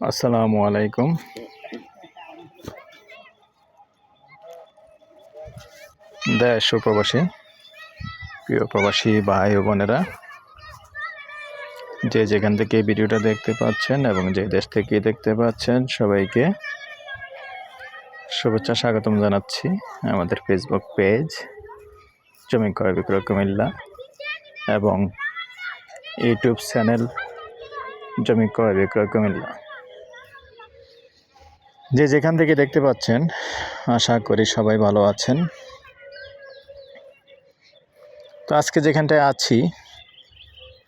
আসসালামু আলাইকুম। দেশ ও প্রবাসী, প্রিয় প্রবাসী ভাই ও বোনেরা, যে যেখান থেকে ভিডিওটা দেখতে পাচ্ছেন এবং যে দেশ থেকে দেখতে পাচ্ছেন, সবাইকে শুভেচ্ছা স্বাগতম জানাচ্ছি আমাদের ফেসবুক পেজ জমি ক্রয় বিক্রয় কুমিল্লা এবং ইউটিউব চ্যানেল জমি ক্রয় বিক্রয় কুমিল্লা। যে যেখান থেকে দেখতে পাচ্ছেন, আশা করি সবাই ভালো আছেন। তো আজকে যেখানটায় আছি,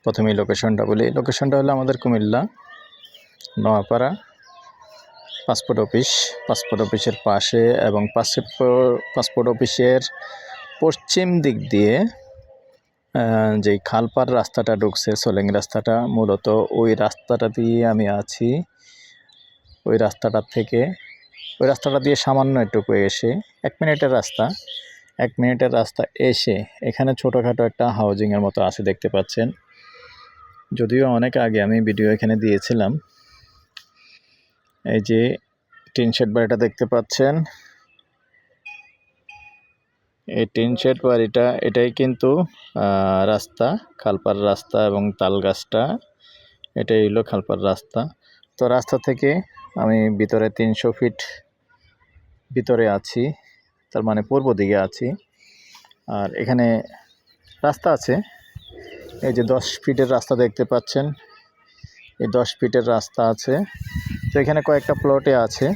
প্রথমেই লোকেশনটা বলি। লোকেশনটা হলো আমাদের Comilla, Noapara passport office passport অফিসের পাশে এবং পাসপোর্ট পাসপোর্ট অফিসের পশ্চিম দিক দিয়ে যেই খালপার রাস্তাটা ঢুকছে, সোলেং রাস্তাটা, মূলত ওই রাস্তাটা দিয়ে আমি আছি। ওই রাস্তাটা থেকে, ওই রাস্তাটা দিয়ে সামান্য একটুকু এসে, এক মিনিটের রাস্তা, এক মিনিটের রাস্তা এসে এখানে ছোটোখাটো একটা হাউজিংয়ের মতো আছে দেখতে পাচ্ছেন। যদিও অনেক আগে আমি ভিডিও এখানে দিয়েছিলাম। এই যে টিন শেড বাড়িটা দেখতে পাচ্ছেন। এই টিন শেড বাড়িটা, এটাই কিন্তু রাস্তা খালপার রাস্তা এবং তাল গাছটা, এটাই হলো খালপার রাস্তা। তো রাস্তা থেকে আমি ভিতরে তিনশো ফিট ভিতরে আছি, তার মানে পূর্ব দিকে আছি। আর এখানে রাস্তা আছে, এই যে দশ ফিটের রাস্তা দেখতে পাচ্ছেন, এই দশ ফিটের রাস্তা আছে। তো এখানে কয়েকটা প্লটে আছে।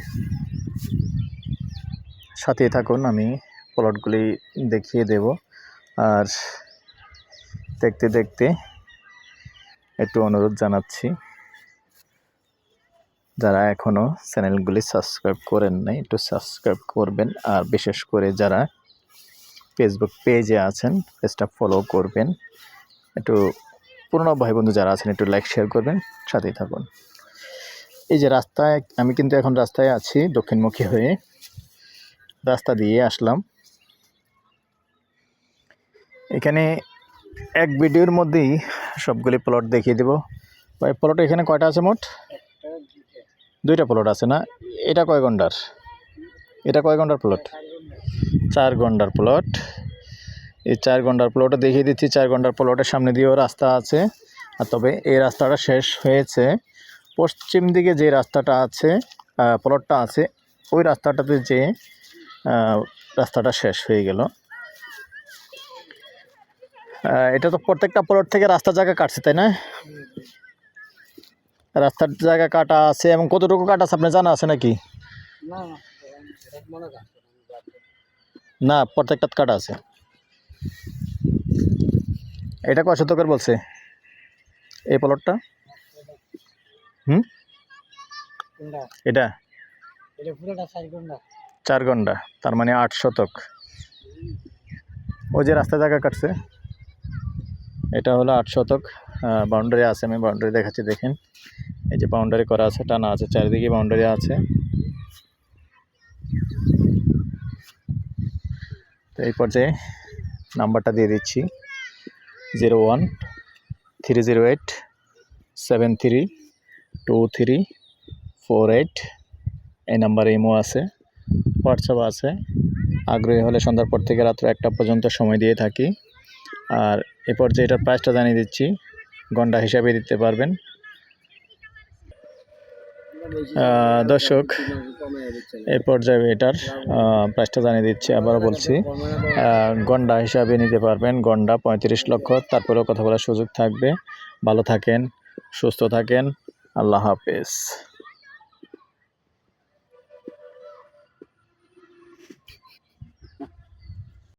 সাথেই থাকুন আমি। প্লটগুলি দেখিয়ে দেব। আর দেখতে দেখতে একটু অনুরোধ জানাচ্ছি, যারা এখনও চ্যানেলগুলি সাবস্ক্রাইব করেন নাই, একটু সাবস্ক্রাইব করবেন। আর বিশেষ করে যারা ফেসবুক পেজে আছেন পেজটা ফলো করবেন। একটু পুরনো ভাই বন্ধু যারা আছেন, একটু লাইক শেয়ার করবেন, সাথেই থাকুন। এই যে রাস্তায়, আমি কিন্তু এখন রাস্তায় আছি, দক্ষিণমুখী হয়ে। রাস্তা দিয়ে আসলাম। এখানে এক ভিডিওর মধ্যেই সবগুলি প্লট দেখিয়ে দেবো। ভাই প্লট এখানে কয়টা আছে মোট? দুইটা প্লট আছে না? এটা কয় ঘণ্টার? এটা কয় ঘণ্টার প্লট চার ঘণ্টার প্লট এই চার ঘণ্টার প্লটে দেখিয়ে দিচ্ছি। চার ঘণ্টার প্লটের সামনে দিয়েও রাস্তা আছে। আর তবে এই রাস্তাটা শেষ হয়েছে। পশ্চিম দিকে যে রাস্তাটা আছে প্লটটা আছে, ওই রাস্তাটাতে যে রাস্তাটা শেষ হয়ে গেল। এটা তো প্রত্যেকটা প্লট থেকে রাস্তার জায়গা কাটছে তাই না? রাস্তার জায়গা কাটা আছে এবং কতটুকু কাটা আছে আপনার জানা আছে নাকি? না প্রত্যেকটা কাটা আছে। এটা কয় শতকের বলছে? এই প্লটটা হুম? এটা? চার ঘণ্টা। তার মানে আট শতক। ওই যে রাস্তা জায়গা কাটছে। এটা হলো আট শতক বাউন্ডারি আছে, আমি বাউন্ডারি দেখাচ্ছি, দেখেন। এই যে বাউন্ডারি করা আছে, টানা আছে, চারিদিকে বাউন্ডারি আছে। তো এই পর্যায়ে নাম্বারটা দিয়ে দিচ্ছি, zero one, three zero eight, seven three, two three, four eight. এই নাম্বারে ইমো আছে, হোয়াটসঅ্যাপ আছে। আগ্রহী হলে সন্ধ্যার পর থেকে রাত্র একটা পর্যন্ত সময় দিয়ে থাকি। আর এ পর্যায়ে এটার প্রাইসটা জানিয়ে দিচ্ছি। ঘণ্টা হিসাবে দিতে পারবেন। দর্শক এই পর্যায়ে এটার প্রাইসটা জানিয়ে দিচ্ছি, আবারও বলছি। গন্ডা হিসাবে নিতে পারবেন গন্ডা পঁয়ত্রিশ লক্ষ। তারপরেও কথা বলার সুযোগ থাকবে। ভালো থাকেন, সুস্থ থাকেন। আল্লাহ হাফেজ।